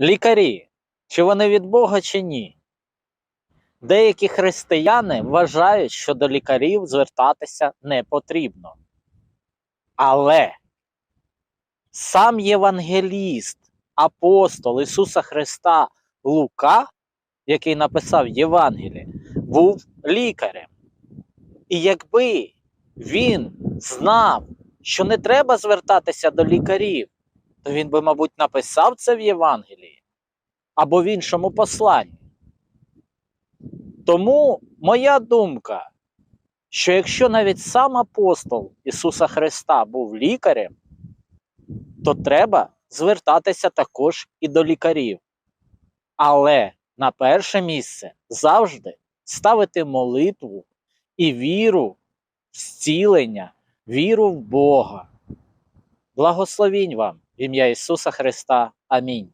Лікарі, чи вони від Бога, чи ні? Деякі християни вважають, що до лікарів звертатися не потрібно. Але сам євангеліст, апостол Ісуса Христа Лука, який написав Євангеліє, був лікарем. І якби він знав, що не треба звертатися до лікарів, то він би, мабуть, написав це в Євангелії або в іншому посланні. Тому моя думка, що якщо навіть сам апостол Ісуса Христа був лікарем, то треба звертатися також і до лікарів. Але на перше місце завжди ставити молитву і віру в зцілення, віру в Бога. Благословінь вам ім'я Ісуса Христа. Амінь.